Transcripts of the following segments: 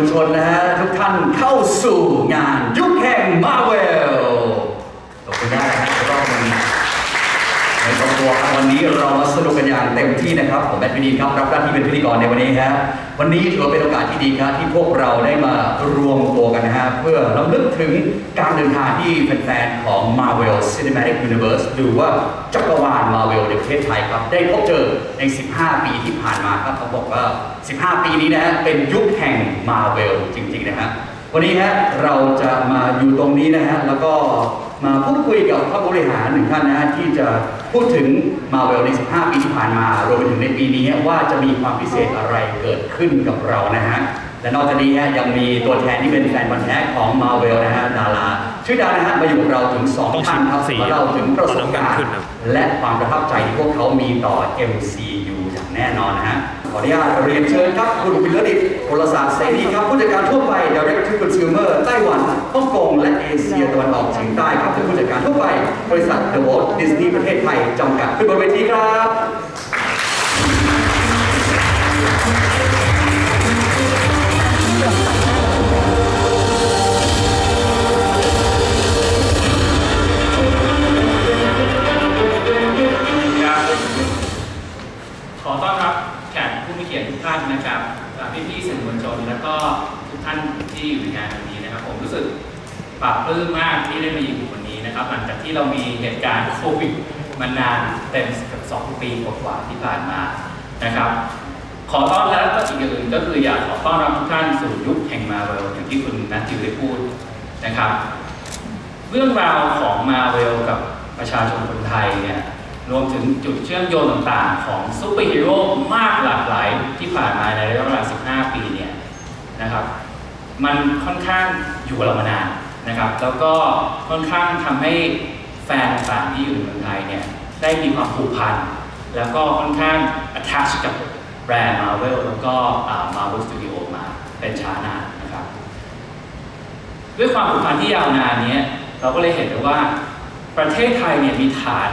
วลชนนะฮะทุกท่านเข้าสู่งานยุคแห่งมาเวลขอบคุณมากนะครับแล้วก็วันนี้ ในครอบครัวครับวันนี้เรามาสนุกกันอย่างเต็มที่นะครับผมแอดมินีครับรับหน้าที่เป็นพิธีกรในวันนี้ครับวันนี้ถือว่าเป็นโอกาสที่ดีครับที่พวกเราได้มารวมตัวกันนะฮะเพื่อรำลึกถึงการเดินทางที่แฟนๆของ Marvel Cinematic Universe หรือว่าจักรวาล Marvel ในประเทศไทยครับ ได้พบเจอใน 15 ปีที่ผ่านมาครับเขาบอกว่า 15 ปีนี้นะฮะเป็นยุคแห่ง Marvel จริงๆนะฮะ วันนี้ฮะเราจะมาอยู่ตรงนี้นะฮะแล้วก็มาพูดคุยกับผู้บริหารหนึ่งท่านนะฮะที่จะพูดถึงมาเวลใน 15 ปีที่ผ่านมารวมไปถึงในปีนี้ว่าจะมีความพิเศษอะไรเกิดขึ้นกับเรานะฮะและนอกจากนี้ฮะยังมีตัวแทนที่เป็นแฟนบันธุ์แท้ของมาเวลนะฮะดาราชื่อดังนะฮะมาอยู่กับเราถึงสองต้องท่านครับสีมาเล่าถึงประสบการเอาน้ำมันขึ้นณ์นะและความประทับใจที่พวกเขามีต่อ MCU อย่าง แน่นอนนะฮะขออนุญาตเรียนเชิญครับ คุณวิลลดิตพลศาสตร์เสนีครับ ผู้จัดการทั่วไป Direct to Consumer ไต้หวันฮ่องกงและเอเชียตะวันออกเฉียงใต้ครับเป็นผู้จัดการทั่วไป บริษัท The Walt Disney ประเทศไทย จำกัดขึ้นบนเวทีครับ จิวได้พูดนะครับ เรื่องราวของมาเวลกับประชาชนคนไทยเนี่ยรวมถึงจุดเชื่อมโยงต่างๆ ของซูเปอร์ฮีโร่มากหลากหลายที่ผ่านมาในระยะเวลา 15 ปีเนี่ยนะครับ มันค่อนข้างอยู่กับเรามานานนะครับ แล้วก็ค่อนข้างทำให้แฟนต่างๆที่อยู่ในเมืองไทยเนี่ยได้มีความผูกพัน แล้วก็ค่อนข้าง attach กับแบรนด์ Marvel แล้วก็อ่า Marvel Studio มาเป็นช้านาน ด้วยความผูกพันที่ยาวนานนี้เราก็เลยเห็นได้ว่าประเทศไทยเนี่ยมีฐาน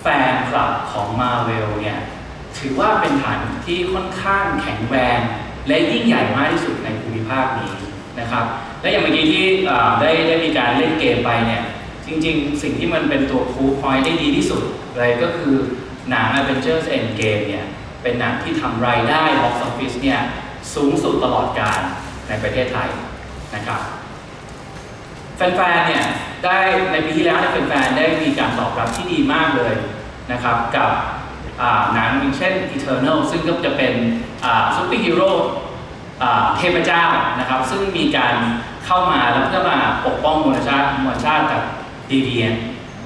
แฟนคลับของมาเวลเนี่ยถือว่าเป็นฐานที่ค่อนข้างแข็งแรงและยิ่งใหญ่มากที่สุดในภูมิภาคนี้นะครับ และอย่างเมื่อกี้ที่ได้ได้มีการเล่นเกมไปเนี่ยจริงๆ สิ่งที่มันเป็นตัวคูพอยต์ได้ดีที่สุดเลยก็คือหนัง Avengers Endgame เนี่ยเป็นหนังที่ทำรายได้ box office เนี่ยสูงสุดตลอดกาลในประเทศไทยนะครับ แฟนๆเนี่ยได้ในปีที่แล้วเนี่ยแฟนๆได้มีการตอบรับที่ดีมากเลยนะครับกับหนังอย่างเช่น Eternal ซึ่งก็จะเป็นซูเปอร์ฮีโร่เทพเจ้านะครับ ซึ่งมีการเข้ามาแล้วเพื่อมาปกป้องมวลชาติมวลชาติกับดีเดียน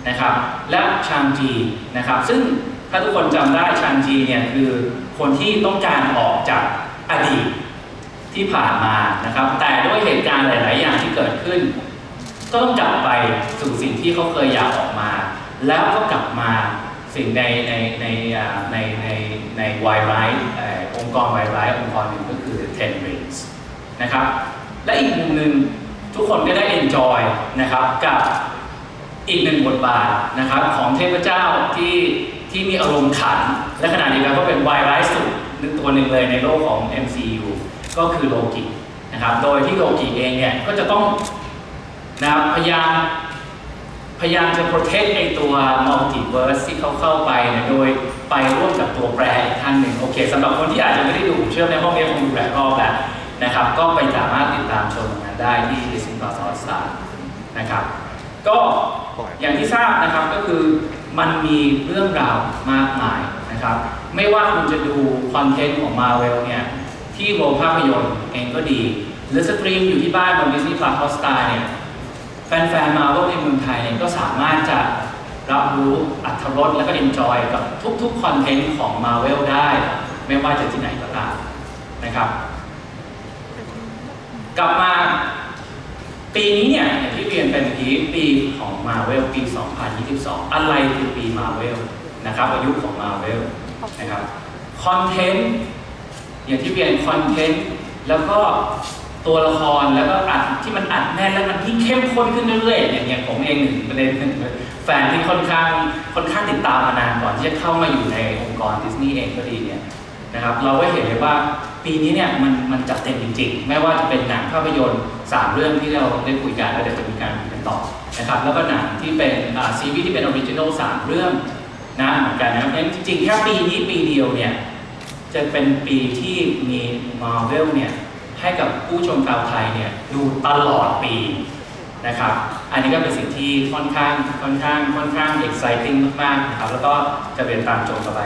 นะครับและชางจีนะครับ ซึ่งถ้าทุกคนจำได้ชางจีเนี่ยคือคนที่ต้องการออกจากอดีตที่ผ่านมานะครับ แต่ด้วยเหตุการณ์หลาย ๆ อย่างที่เกิดขึ้น ก็ต้องกลับไปสู่สิ่งที่เขาเคยอยากออกมา แล้วก็กลับมาสิ่งในในในในในในวายไรท์องค์กรวายไรท์องค์กรหนึ่งก็คือ Ten Rings นะครับ และอีกมุมหนึ่งทุกคนก็ได้ enjoy นะครับกับอีกหนึ่งบทบาทนะครับของเทพเจ้าที่ที่มีอารมณ์ขัน และขณะเดียวกันก็เป็นวายไรท์สุดหนึ่งตัวหนึ่งเลยในโลกของ MCU ก็คือโลกินะครับ โดยที่โลกิเองเนี่ยก็จะต้อง นะครับพยายามพยายามจะ protect ไอตัว multiverse ที่เขาเข้าไปนี่ยโดยไปร่วมกับตัวแปรอีกท่านหนึ่งโอเคสำหรับคนที่อาจจะไม่ได้ดูผมเชื่อในห้องนี้คงดูหลายรอบแล้วนะครับ ก็ไปสามารถติดตามชมตรงนั้นได้ที่ Disney Plus Hotstar นะครับ ก็อย่างที่ทราบนะครับก็คือมันมีเรื่องราวมากมายนะครับ ไม่ว่าคุณจะดูคอนเทนต์ของ Marvel เนี่ยที่โรงภาพยนตร์เองก็ดี หรือสตรีมอยู่ที่บ้านบน Disney Plus Hotstar เนี่ย แฟนๆมาว่าในเมืองไทยเนี่ยก็สามารถจะรับรู้อัธรสและก็เอนจอยกับทุกๆคอนเทนต์ของ Marvel ได้ ไม่ว่าจะที่ไหนก็ตามนะครับ กลับมาปีนี้เนี่ยอย่างที่เรียนไปเมื่อกี้ปีของ Marvel ปี 2022 อะไรคือปี Marvel นะครับอายุของ Marvel นะครับคอนเทนต์อย่างที่เรียนคอนเทนต์แล้วก็ ตัวละครแล้วก็อัดที่มันอัดแน่นแล้วมันยิ่เข้มข้นขึ้นเรื่อยๆอย่างอย่างผมเองหนึ่งประเด็นหนึ่งแฟนที่ค่อนข้างค่อนข้างติดตามมานานก่อนที่จะเข้ามาอยู่ในองค์กรดิสนีย์เองก็ดีเนี่ยนะครับเราก็เห็นเลยว่าปีนี้เนี่ยมันมันจัดเต็มจริง ๆ ไม่ว่าจะเป็นหนังภาพยนตร์สามเรื่องที่เราได้คุยกันแล้วเดี๋ยวจะมีการคุยกันต่อนะครับแล้วก็หนังที่เป็นซีรีส์ที่เป็นออริจินอลสามเรื่องนะเหมือนกันนะครับจริงๆแค่ปีนี้ปีเดียวเนี่ยจะเป็นปีที่มีมาเวลเนี่ย ให้กับผู้ชมชาวไทยเนี่ยดูตลอดปีนะครับอันนี้ก็เป็นสิ่งที่ค่อนข้างค่อนข้างค่อนข้าง exciting มากๆนะครับแล้วก็จะเป็นตามโจทย์ต่อไป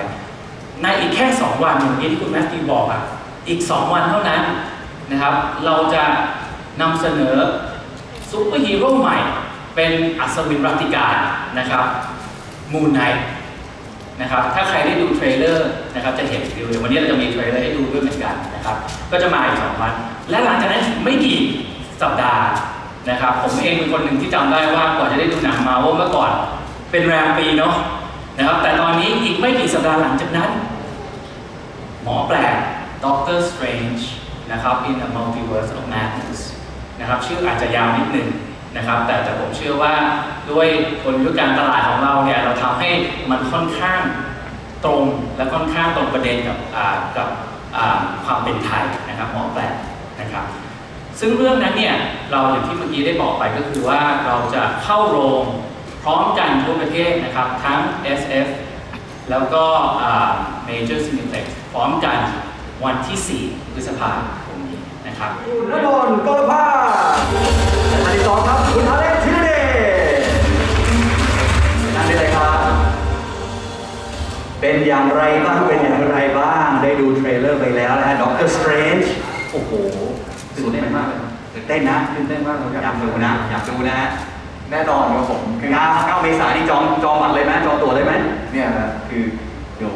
ในอีกแค่ 2 วันอย่างที่คุณแมทธิบอกอะอีก 2 วันเท่านั้นนะครับเราจะนำเสนอซูเปอร์ฮีโร่ใหม่ เป็นอัศวินรัตติการนะครับมูนไนนะครับถ้าใครได้ดูเทรลเลอร์นะครับจะเห็นวิววันนี้เราจะมีเทรลเลอร์ให้ดูด้วย กันนะครับ ก็จะมาอีกสองวัน และหลังจากนั้นไม่กี่สัปดาห์นะครับ ผมเองเป็นคนหนึ่งที่จำได้ว่ากว่าจะได้ดูหนังมาว่าเมื่อก่อนเป็นแรมปีเนาะนะครับ แต่ตอนนี้อีกไม่กี่สัปดาห์หลังจากนั้น หมอแปลก Doctor Strange นจ์นะครับ in the Multiverse of Madness นะครับ ชื่ออาจจะยาวนิดหนึ่งนะครับ แต่แต่ผมเชื่อว่าด้วยกลยุทธการตลาดของเราเนี่ย เราทำให้มันค่อนข้างตรงและค่อนข้างตรงประเด็นกับกับ ความเป็นไทยนะครับหมอแปลกนะครับซึ่งเรื่องนั้นเนี่ยเราอย่างที่เมื่อกี้ได้บอกไปก็คือว่าเราจะเข้าโรงพร้อมกันทั่วประเทศนะครับทั้ง SF แล้วก็ Major Cineplex พร้อมกันวันที่ 4 พฤษภาคมนี้นะครับคุณนนท์กรภาอันที่สองครับ คุณอเล เป็นอย่างไรบ้าง เป็นอย่างไรบ้าง ได้ดูเทรลเลอร์ไปแล้วนะฮะด็อกเตอร์สเตรนจ์โอ้โหตื่นเต้นมากเลยครับตื่นเต้นนะตื่นเต้นมากเลยอยากดูนะ อยากดูนะฮะแน่นอนครับผมคือ9 9เมษายนนี่จองจองบัตรเลยไหมจองตั๋วเลยไหมเนี่ยนะคือเดี๋ยว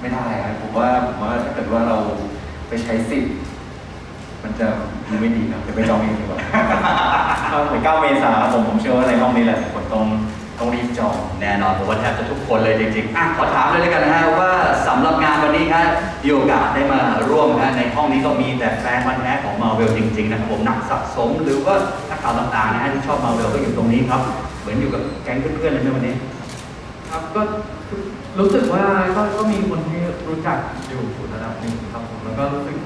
ไม่ได้นะผมว่าผมว่าถ้าเกิดว่าเราไปใช้สิทธิ์มันจะดูไม่ดีนะเดี๋ยวไปจองเองดีกว่าถ้าถึง9เมษายนผมผมเชื่อว่าในห้องนี้แหละทุกคนต้อง ต้องรีบจองแน่นอนผมว่าแทบจะทุกคนเลยจริงๆอะขอถามเลยแล้วกันนะฮะว่าสำหรับงานวันนี้ครับมีโอกาสได้มาร่วมนะในห้องนี้ก็มีแต่แฟนมันธุ์แท้ของมาเวลจริงๆนะครับผมนักสะสมหรือว่านักข่าวต่างๆนะฮะที่ชอบมาเวลก็อยู่ตรงนี้ครับ เหมือนอยู่กับแก๊งเพื่อนๆเลยนะวันนี้ ครับก็รู้สึกว่าก็ก็มีคนที่รู้จักอยู่ระดับหนึ่งครับผมแล้วก็รู้สึก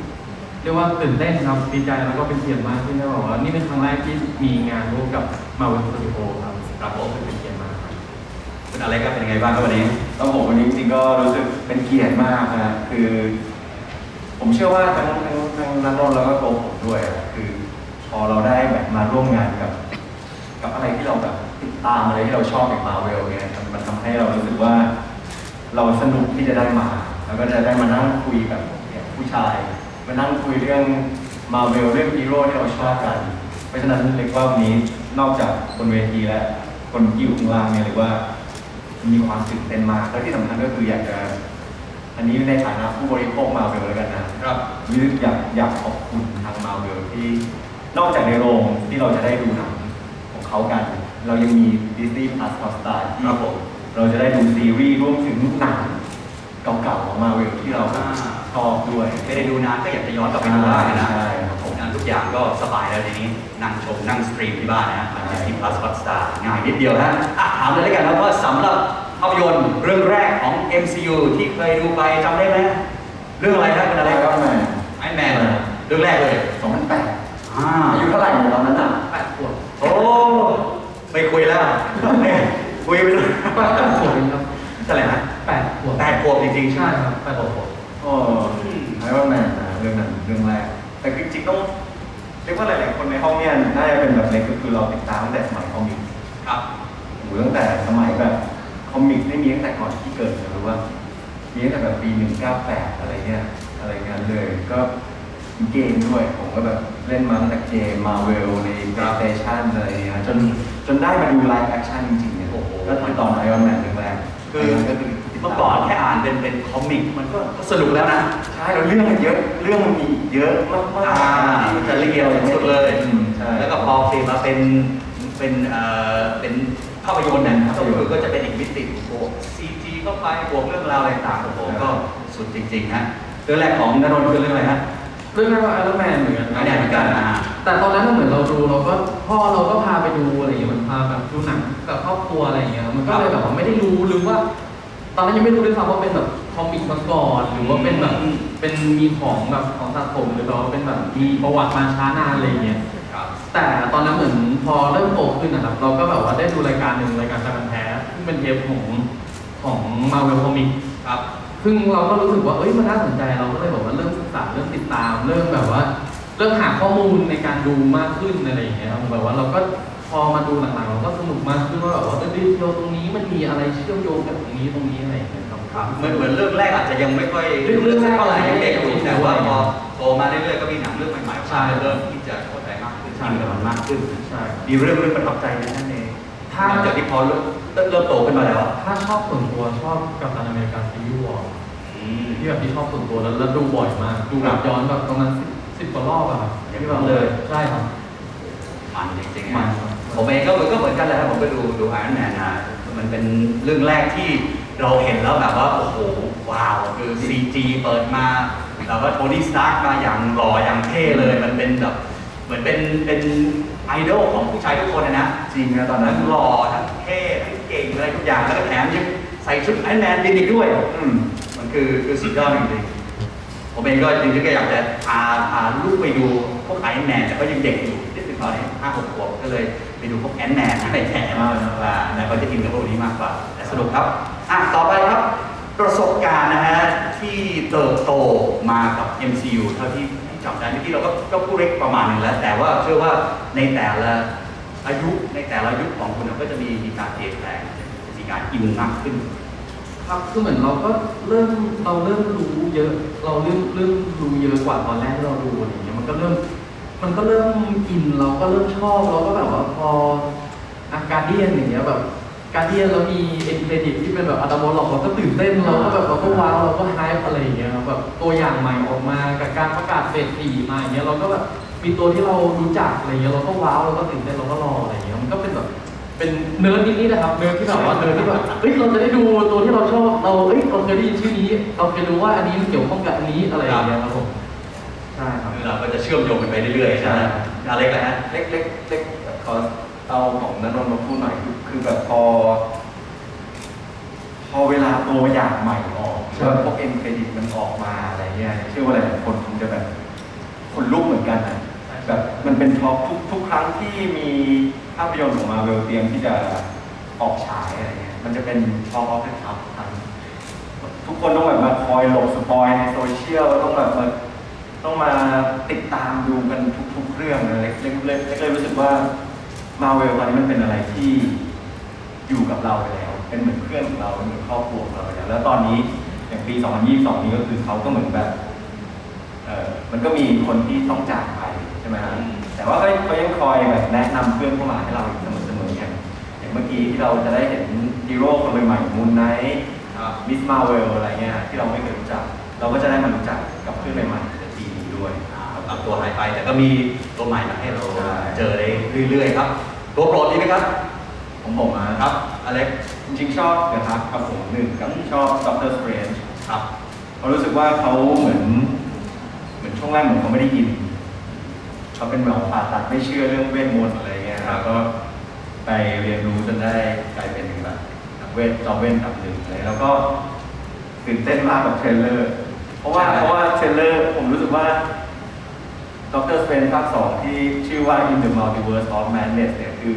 เรียกว่าตื่นเต้นครับดีใจแล้วก็เป็นเกียรติมากที่ได้บอกว่านี่เป็นครั้งแรกที่มีงานร่วมกับมาวินสตูดิโอครับครับผม คุณอะไรครับเป็นยังไงบ้างครับวันนี้แล้วผมวันนี้จริงๆก็รู้สึกเป็นเกียรติมากนะคือ ผมเชื่อว่าทั้งทั้งทั้งนักนนท์แล้วก็ตัวผมด้วยคือพอเราได้แบบมาร่วมงานกับ กับอะไรที่เราแบบติดตามอะไรที่เราชอบอย่างมาเวลเนี่ยมันมันทำให้เรารู้สึกว่า เราสนุกที่จะได้มา แล้วก็จะได้มานั่งคุยกับผู้ชายมานั่งคุยเรื่องมาเวลเรื่องฮีโร่ที่เราชอบกัน เพราะฉะนั้นเรียกว่าวันนี้นอกจากบนเวทีและคนที่อยู่ข้างล่างเนี่ยเรียกว่า มีความตื่นเต้นมากและที่สำคัญก็คืออยากจะ อันนี้ในฐานะผู้บริโภคมาเวลแล้วกันนะครับวิลอยากอยากขอบคุณทางมาเวลที่ นอกจากในโรงที่เราจะได้ดูหนังของเขากัน เรายังมี Disney Plus Hotstar ที่ครับผมเราจะได้ดูซีรีส์รวมถึงหนังเก่าๆของมาเวลที่เราอ่าชอบด้วยไม่ได้ดูนานก็อยากจะย้อนกลับไปดูบ้างนะ อย่างก็สบายแล้วทีนี้นั่งชมนั่งสตรีมที่บ้านนะผ่าน Disney Plus Hotstar ง่ายนิดเดียวฮะอะถามเลยแล้วกันนะว่าสำหรับภาพยนตร์เรื่องแรกของ MCU ที่เคยดูไปจำได้ไหมเรื่องอะไรครับเป็นอะไรไอครรับอนแมนไอแมนเรื่องแรกเลย2008อ่าอายุเท่าไหร่เนี่ยตอนนั้นอะแปดขวบโอ้ไม่คุยแล้วคุยไปเลยแปดขวบเองครับเท่าไหร่นะแปดขวบแปดขวบจริงๆใช่ครับแปดขวบโอ้ไอรอนแมนนะเรื่องนั้นเรื่องแรกแต่จริงๆต้อง เรียกว่าหลายๆคนในห้องเนี่ยน่าจะเป็นแบบเล็กก็คือเราติดตามตั้งแต่สมัยคอมิกส์ครับโอ้โหตั้งแต่สมัยแบบคอมิกส์นี่มีตั้งแต่ก่อนที่เกิดนะรู้ว่ามีตั้งแต่แบบปี198อะไรเนี่ยอะไรเงี้ยเลยก็มีเกมด้วย ผมก็แบบเล่นมาตั้งแต่เกมมาเวลใน PlayStation อะไรเงี้ยจนจนได้มาดูไลฟ์แอคชั่นจริงๆเนี่ยโอ้โหก็คือตอนไอรอนแมนเรื่องแรกคือ เมื่อก่อนแค่อ่านเป็นเป็นคอมิกมันก็สนุกแล้วนะใช่แล้วเรื่องมันเยอะเรื่องมันมีเยอะมากๆอ่ามันจะละเอียดสุดเลยอืมใช่ แล้วก็พอเปลี่ยนมาเป็นเป็นเอ่อเป็นภาพยนตร์นะก็คือก็จะเป็นอีกมิติบวกซีจีเข้าไปบวกเรื่องราวอะไรต่างๆโอ้โหก็สุดจริงๆฮะเรื่องแรกของนนท์คือเรื่องอะไรฮะ เรื่องนั้นว่าไอรอนแมนเหมือนกันไอรอนแมนเหมือนกันอ่า แต่ตอนนั้นเหมือนเราดูเราก็พ่อเราก็พาไปดูอะไรอย่างเงี้ยมันพาแบบดูหนังกับครอบครัวอะไรอย่างเงี้ยมันก็เลยแบบว่าไม่ได้รู้หรือว่า ตอนนั้นยังไม่รู้ด้วยซ้ำว่าเป็นแบบคอมิกมาก่อนหรือว่าเป็นแบบอืมเป็นมีของแบบของสะสมหรือแบบว่าเป็นแบบมีประวัติมาช้านานอะไรอย่างเงี้ยครับแต่ตอนนั้นเหมือนพอเริ่มโตขึ้นนะครับ เราก็แบบว่าได้ดูรายการหนึ่งรายการการแท้ซึ่งเป็นเทปของของมาเวลคอมิกครับซึ่งเราก็รู้สึกว่าเอ้ยมันน่าสนใจเราก็เลยแบบว่าเริ่มศึกษาเริ่มติดตาม เริ่มแบบว่า เริ่มหาข้อมูลในการดูมากขึ้นอะไรอย่างเงี้ยครับแบบว่าเราก็ พอมาดูหลังๆเราก็สนุกมากขึ้นว่าแบบว่าดีเทลตรงนี้มันมีอะไรเชื่อมโยงกับตรงนี้ตรงนี้อะไรอย่างเงี้ยครับครับเหมือนเหมือนเรื่องแรกอาจจะยังไม่ค่อยเรื่องเรื่องแรกเท่าไหร่ยังเด็กอยู่ยังไม่แต่ว่ายังไม่พอโตมาเรื่อยๆก็มีหนังเรื่องใหม่ๆใช่เริ่มที่จะเข้าใจมากขึ้นใช่ชินกับมันมากขึ้นใช่มีเรื่องเรื่องประทับใจไหมท่านเองถ้าหลังจากที่พอเริ่มเริ่มโตขึ้นมาแล้วอะถ้าชอบส่วนตัวชอบกับตันอเมริกันซีรีส์วอร์อืมที่แบบที่ชอบส่วนตัวแล้วแล้วดูบ่อยมากดูแบบย้อนแบบประมาณสิบสิบกว่ารอบอะครับอย่างที่แบบนั้นเลยใช่ครับ มันจริงๆมันะนครับผมเองก็ก็เหมือนกันแหละครับผมก็ดูดูไอรอนแมนนะมันเป็นเรื่องแรกที่เราเห็นแล้วแบบว่าโอ้โหว้าวคือ CG เปิดมาแล้วก็โทนี่สตาร์กมาอย่างหล่ออย่างเท่เลยมันเป็นแบบเหมือนเป็นเป็นไอดอลของผู้ชายทุกคนนะนะจริงนะตอนนั้ทั้นงหล่อทั้งเท่ทั้งเก่งอะไรทุกอย่างแล้วก็แถมยังใส่ชุดไอรอนแมนบินอีกด้วยอืมมันคือคือสุดยอดจริงๆผมเองก็จริงๆก็อยากจะพาพาลูกไปดูพวกไอรอนแมนแต่ก็ยังเด็กอยู่ที่สิบ ตอนนี้ห้าหกขวบก็เลยไปดูพวกแอนแมนที่ไปแถมอ่าอ่าแต่ก็จะอินกับพวกนี้มากกว่าแต่สนุกครับอะต่อไปครับประสบการณ์นะฮะที่เติบโตมากับ MCU เท่าที่เจำได้เมื่อกี้เราก็ก็พูดเล็กประมาณหนึงแล้ว แต่ว่าเชื่อว่าในแต่ละอายุในแต่ละยุคของคุณก็จะมีมีการเปลี่ยนแปลงมีการอินมากขึ้น ครับคือเหมือนเราก็เริ่มเราเริ่มรู้เยอะ เราเริ่มเริ่มรู้เยอะกว่าตอนแรกที่เราดูอะไรอย่างเงี้ยมันก็เริ่ม มันก็เริ่มอินเราก็เริ่มชอบเราก็แบบว่าพออาการเดียนอย่างเงี้ยแบบการเดียนแล้วมีเอ็นเครดิตที่เป็นแบบอัตโนมัติเราก็ตื่นเต้นเราก็แบบเราก็ว้าวเราก็ไฮป์อะไรอย่างเงี้ยครับแบบตัวอย่างใหม่ออกมากับการประกาศเฟสสี่มาอย่างเงี้ยเราก็แบบมีตัวที่เรารู้จักอะไรเงี้ยเราก็ว้าวเราก็ตื่นเต้นเราก็รออะไรอย่างเงี้ยมันก็เป็นแบบเป็นเนิร์ดนิดๆนะครับเนิร์ดที่แบบว่าเนิร์ดที่แบบเฮ้ยเราจะได้ดูตัวที่เราชอบเราเฮ้ยเราเคยได้ยินชื่อนี้เราเคยรู้ว่าอันนี้มันเกี่ยวข้องกับอันนี้อะไรอย่างเงี้ยครับผม ใช่ครับเราก็จะเชื่อมโยงกันไปเรื่อยๆใช่ไหมอะไรกันฮะเล็กเล็กเล็กขอเอาของนันนนท์มาพูดหน่อยคือคือแบบพอ พอเวลาตัวอย่างใหม่ออกใช่ว่าพวกเอ็นเครดิตมันออกมาอะไรเงี้ยเชื่อว่าหลายๆคนคงจะแบบคนลุกเหมือนกันนะแบบมันเป็นท็อปทุกทุกครั้งที่มีภาพยนตร์ของมาเวลเตรียมที่จะออกฉายอะไรเงี้ยมันจะเป็นท็อปออฟเดอะท็อปทั้งทุกคนต้องแบบมาคอยหลบสปอยในโซเชียลต้องแบบมา ต้องมาติดตามดูกันทุกๆเรื่องนะเล็กเล็กเล็กเล็กเลยรู้สึกว่ามาเวลตอนนี้มันเป็นอะไรที่อยู่กับเราไปแล้ว เป็นเหมือนเพื่อนของเราเป็นเหมือนครอบครัวของเราไปแล้วแล้วตอนนี้อย่างปี 2022 นี้ก็คือเขาก็เหมือนแบบเออมันก็มีคนที่ต้องจากไปใช่ไหมฮะอืมแต่ว่าเขาเขายังคอยแบบแนะนำเพื่อนเข้ามาให้เราอยู่เสมอๆอย่างอย่างเมื่อกี้ที่เราจะได้เห็นฮีโร่คนใหม่ๆมูนไนท์ครับมิสมาเวลอะไรเงี้ยที่เราไม่เคยรู้จัก เราก็จะได้มารู้จักกับเพื่อนใหม่ๆในปีนี้ด้วย ปรับ ตัวหายไป แต่ก็มีตัวใหม่มาให้เราใช่เจอได้เรื่อยๆครับ ตัวโปรดนี้ไหมครับของผมอะครับอเล็กจริงๆชอบนะครับกับผมหนึ่งกับชอบด็อกเตอร์สเตรนจ์ครับเขารู้สึกว่าเขาเหมือน เหมือนช่วงแรกเหมือนเขาไม่ได้ยินเขาเป็นหมอผ่าตัดไม่เชื่อเรื่องเวทมนต์อะไรเงี้ยแล้วก็ไปเรียนรู้จนได้กลายเป็นแบบนักเวทจอมเวทอันดับหนึ่งเลยแล้วก็ตื่นเต้นมากกับเทรลเลอร์ เพราะว่าเพราะว่าเทรลเลอร์ผมรู้สึกว่า ด็อกเตอร์สเปนภาคสองที่ชื่อว่า In the Multiverse of Madness เนี่ยคือ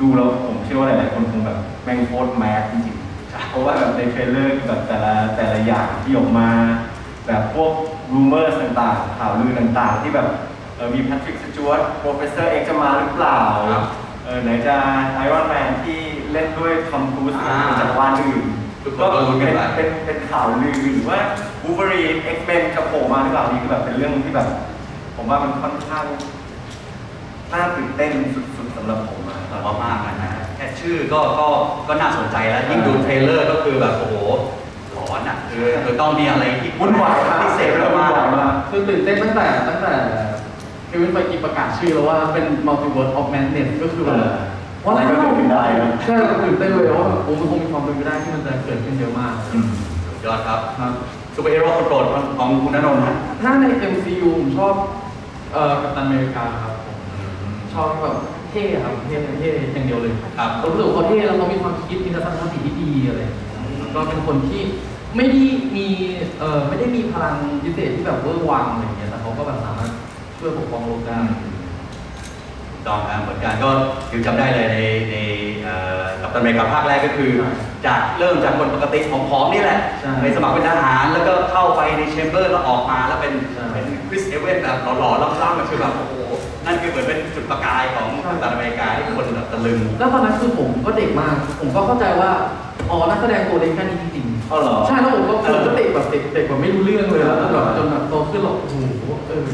ดูแล้วผมเชื่อว่าหลายๆคนคงแบบแม่งโคตรแมสจริงๆเพราะว่าแบบในเทรลเลอร์คือแบบแต่ละแต่ละอย่างที่ออกมา แบบพวกรูเมอร์ต่างๆ ข่าวลือต่างๆ ที่แบบเออมีแพทริกสจวตโปรเฟสเซอร์เอ็กจะมาหรือเปล่าครับเออไหนจะไอรอนแมนที่เล่นด้วยทอมครูซอ่าจากจักรวาลอื่นทุกคนก็ลุ้นกันไปเป็นเป็นเป็นข่าวลือหรือว่าบูเบอรีเอ็กเมนจะโผล่มาหรือเปล่านี่คือแบบเป็นเรื่องที่แบบ ผมว่ามันค่อนข้างน่าตื่นเต้นสุดๆสำหรับผมอะแต่ว่ามากนะฮะแค่ชื่อก็ก็ก็น่าสนใจแล้ว ยิ่งดูเทรลเลอร์ก็คือแบบโอ้โหหลอนอะคือคือต้องมีอะไรที่วุ่นวายมากพิเศษวุ่นมากวายมากคือตื่นเต้นตั้งแต่ตั้งแต่เควินไฟกีประกาศชื่อแล้วว่าเป็น Multiverse of Madness ก็คือแบบเออว่าอะไรก็เกิดขึ้นได้นะใช่เราตื่นเต้นเลยว่าแบบโอ้มันคงมีความเป็นไปได้ที่มันจะเกิดขึ้นเยอะมากอืมสุดยอดครับครับซูเปอร์ฮีโร่คนโปรดของคุณณนนท์นะถ้าใน MCU ผมชอบ เอ่อกัปตันอเมริกาครับผมชอบแบบเท่ครับเท่เท่อย่างเดียวเลยครับผมรู้สึกว่าเขาเท่แล้วเขามีความคิดมีทัศนคติที่ดีอะไรอย่างเงี้ยแก็เป็นคนที่ไม่ได้มีเอ่อไม่ได้มีพลังพิเศษที่แบบเวอร์วังอะไรอย่างเงี้ยแต่เขาก็แบบสามารถช่วยปกป้องโลกได้ถูกต้องนะเหมือนกันก็คือจำได้เลยในในเอ่อกับตันอเมริกาภาคแรกก็คือใช่จากเริ่มจากคนปกติผอมๆนี่แหละใช่ไปสมัครเป็นทหารแล้วก็เข้าไปในแชมเบอร์แล้วออกมาแล้วเป็นใช่เป็นค ริสเอเวนแบบหล่อๆล่ำๆก็คือแบบโอ้โหนั่นคือเหมือนเป็นจุดประกายของใช่กัปตันอเมริกาที่คนแบบตะลึง แล้วตอนนั้นคือผมก็เด็กมาก ผมก็เข้าใจว่าอ๋อนักแสดงตัวเล็กแค่นี้จริงอ๋อเหรอๆใช่แล้วผมก็ผมก็เด็กแบบเด็กเด็กแบบไม่รู้เรื่องเลยแล้วจนแบบจนแบบโตขึ้นหรอกโอ้โหเออ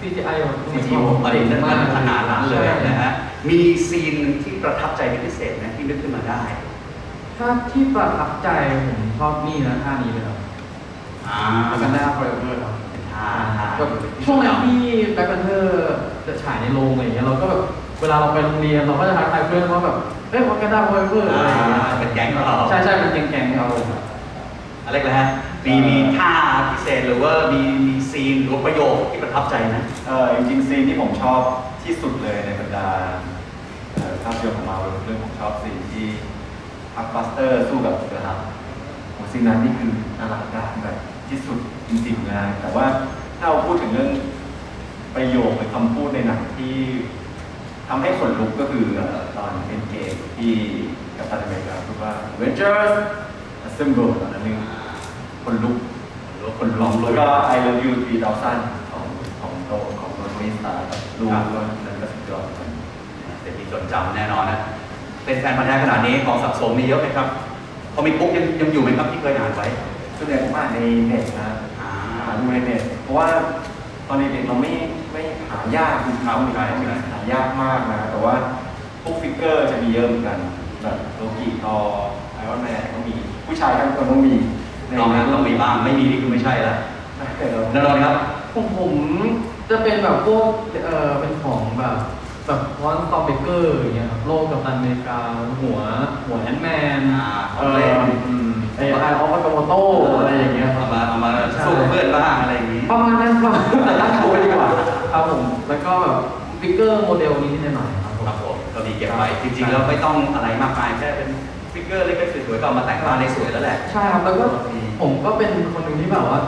CGI แบบซีจีโอประเด็นนั้นขนาดนั้นเลยนะฮะมีซีนที่ประทับใจเป็นพิเศษนะที่นึกขึ้นมาได้ ถ้าที่ประทับใจผมชอบนี่นะท่านี้เลยครับอ่ากันได้ forever ครับเป็นท่าท่า แบบช่วงนั้นที่แบ็คแพนเทอร์จะฉายในโรงอะไรอย่างเงี้ยเราก็แบบเวลาเราไปโรงเรียนเราก็จะทักทายเพื่อนว่าแบบเฮ้ยวักันได้ forever อะไรอย่างเงี้ยเป็นแก๊งของเราใช่ใช่เป็นแก๊งๆเราครับอะไรกันฮะมีมีท่าพิเศษหรือว่ามีมีซีนหรือว่าประโยคที่ประทับใจไหมเออจริงๆซีนที่ผมชอบที่สุดเลยในบรรดาเอ่อภาพยนตร์ของเราเรื่องผมชอบซีนที่พักบัสเตอร์สู้กับเสือดำโหซีนนั้นนี่คืออลังการแบบ ที่สุดจริงๆนะแต่ว่าถ้าเราพูดถึงเรื่องประโยคหรือคำพูดในหนังที่ทำให้ขนลุกก็คือตอนเป็นเกมที่กัปตันอเมริกาพูดว่า Avengers Assemble ตอนนั้นนึงคนลุกคนร้องแล้วก็ I love you 3000ของของโตของโรนี่สตาร์ครับดูกนั้นก็สุดยอดเหมือนกันเป็นที่จดจำแน่นอนนะเป็นแฟนพันธุ์แท้ขนาดนี้ของสะสมมีเยอะไหมครับคอมิกบุ๊กยังยังอยู่ไหมครับที่เคยอ่านไว้ ส่วนใหญ่ผมอ่านในเน็ตนะอ่าหาดูในเน็ตเพราะว่าตอนเด็กๆเราไม่ไม่หายากคือครับใช่หายากมากนะ แต่ว่าพวกฟิกเกอร์จะมีเยอะเหมือนกันแบบโลกิทอไอรอนแมนก็มีผู้ชายทั้งคนต้องมีในต้องนะต้องมีบ้างไม่มีนี่คือไม่ใช่แล้วแต่เราแน่นอนครับผมผมจะเป็นแบบพวกเออเป็นของแบบแบบวอนสตอมเบเกอร์อย่างเงี้ยครับโลกกับตันอเมริกาหัวหัวแอนแมนอ่าเออ อืมไอไอออฟกาโมโต้อะไรอย่างเงี้ยครัเอามาเอามาสู้กับเพื่อนบ้างอะไรอย่างนี้ประมาณนั้นครับแต่ตั้งตัวดีกว่าครับผมแล้วก็แบบฟิกเกอร์โมเดลนี้นิดหน่อยครับผมครับผมก็มีเก็บไว้จริงๆแล้วไม่ต้องอะไรมากมายแค่เป็นฟิกเกอร์เล็กๆสวยๆก็เอามาแต่งบ้านได้สวยแล้วแหละใช่ครับแล้วก็ผมก็เป็นคนหนึ่งที่แบบว่า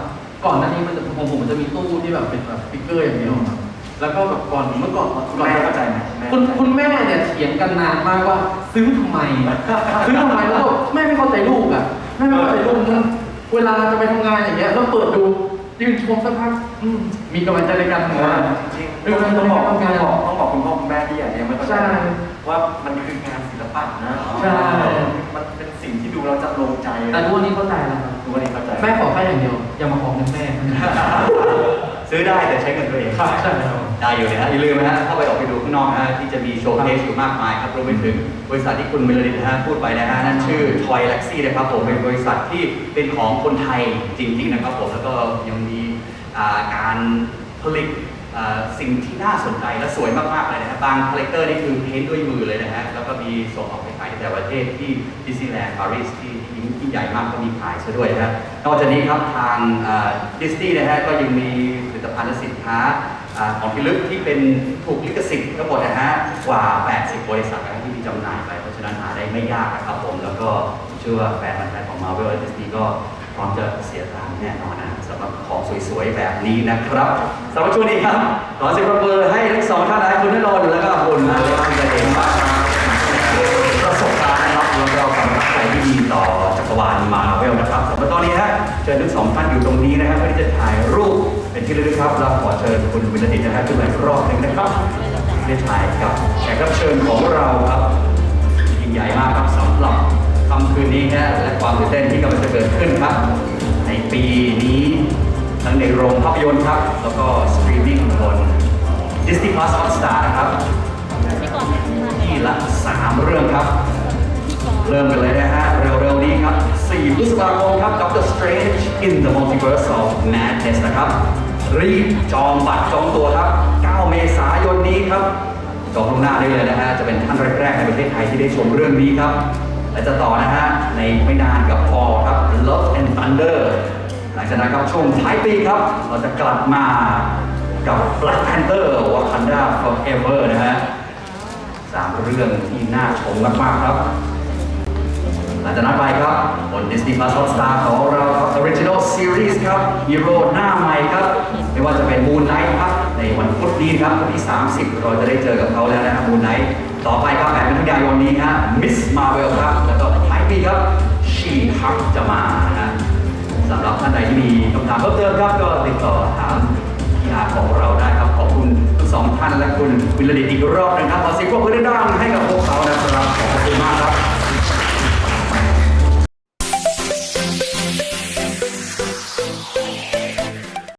ก่อนหน้านี้มันจะของผมมันจะมีตู้ที่แบบเป็นแบบฟิกเกอร์อย่างเดียวครับแล้วก็แบบก่อนเมื่อก่อนคุณก่อนแม่เข้าใจไหมคุณคุณแม่เนี่ยเถียงกันนานมากว่าซื้อทำไมซื้อทำไมแล้วก็แม่ไม่เข้าใจลูกอะ แม่ไม่เข้าใจลูกมันเวลาจะไปทำงานอย่างเงี้ยแล้วเปิดดูยืนชมสักพักอืมมีกำลังใจในการทำงาน จริงเออมันต้องบอกต้องงานบอกต้องบอกคุณพ่อคุณแม่ที่อาจจะยังไม่เข้าใจใช่ว่ามันคืองานศิลปะนะใช่ มันเป็นสิ่งที่ดูเราจะลงใจแต่ทุกวันนี้เข้าใจแล้วครับ ได้แต่ใช้เงินตัวเองครับใช่ครับได้อยู่นะฮะอย่าลืมนะฮะเข้าไปออกไปดูข้างนอกนะฮะที่จะมีโชว์เคสอยู่มากมายครับรวมไปถึงบริษัทที่คุณเมลดินนะฮะพูดไปนะฮะนั่นชื่อ Toy Galaxy นะครับผมเป็นบริษัทที่เป็นของคนไทยจริงๆนะครับผมแล้วก็ยังมีอ่าการผลิตอ่าสิ่งที่น่าสนใจและสวยมากๆเลยนะฮะบางคาแรคเตอร์นี่คือเพ้นท์ด้วยมือเลยนะฮะแล้วก็มีส่งออกไปขายในแต่ประเทศที่ดิสนีย์แลนด์ปารีสที่ที่ที่ใหญ่มากก็มีขายซะด้วยนะฮะนอกจากนี้ครับทางดิสนีย์นะฮะก็ยังมีผ ลิตภัณฑ์และสินค้าของพิลึกที่เป็นถูกลิขสิทธิ์ทั้งหมดนะฮะกว่า 80 บริษัทนะครับที่มีจำหน่ายไป เพราะฉะนั้นหาได้ไม่ยากนะครับผม แล้วก็เชื่อว่าแฟนมันธุ์แท้ของ Marvel ละ Disney ก็พร้อมจะเสียตังค์แน่นอนนะสำหรับของสวยๆ แบบนี้นะครับสำหรับช่วงนี้ครับ ขอเสียงปรบมือให้ทั้งสองท่านนะคุณนนท์แล้วก็คุณอเล็กซ์เดนมากครับประสบการณ์นะครับแล้วก็ความรักใจที่ดีต่อจักรวาลมาเวลนะครับสำหรับตอนนี้ฮะเชิญทั้งสองท่านอยู่ตรงนี้นะครับเพื่อที่จะถ่ายรูป เป็นที่ระลึกครับแล้วขอเชิญคุณวินดิตนะฮะขึ้นมาอีกรอบหนึ่งนะครับได้ถ่ายกับแขกรับเชิญของเราครับยิ่งใหญ่มากครับสำหรับค่ำคืนนี้ฮะและความตื่นเต้นที่กำลังจะเกิดขึ้นครับ ในปีนี้ทั้งในโรงภาพยนตร์ครับ แล้วก็สตรีมมิ่งบน Disney Plus Hotstar นะครับที่ละ 3 เรื่องครับ เริ่มกันเลยนะฮะ เร็วๆนี้ครับ 4 พฤษภาคมครับ Doctor Strange in the Multiverse of Madness นะครับ รีบจองบัตรจองตัวครับ 9 เมษายนนี้ครับ จองล่วงหน้าได้เลยนะฮะ จะเป็นท่านแรกๆในประเทศไทยที่ได้ชมเรื่องนี้ครับ และจะต่อนะฮะ ในไม่นานกับพอครับ Love and Thunder หลังจากนั้นครับช่วงท้ายปีครับ เราจะกลับมากับ Black Panther Wakanda Forever นะฮะสามเรื่องที่น่าชมมากๆครับ ลังจากนั้นไปครับบน Disney Plus Hotstar ของเราครับ Original Series ครับฮีโร่หน้าใหม่ครับ ไม่ว่าจะเป็น Moon Knight ครับ ในวันพุธนี้ครับวันที่ 30 เราจะได้เจอกับเขาแล้วนะครับ Moon Knight ต่อไปครับ8กันายนนี้ฮะ Miss Marvel ครับ แล้วก็ท้ายปีครับ She Hulk จะมานะ สำหรับท่านใดที่มีคำถามเพิ่มเติมครับ ก็ติดต่อถามพี่อาร์ของเราได้ครับ ขอบคุณทั้งสองท่านและคุณวิลดิตอีกรอบหนึงครับขอเสียงปรบมือดังให้กับพวกเขานะครับ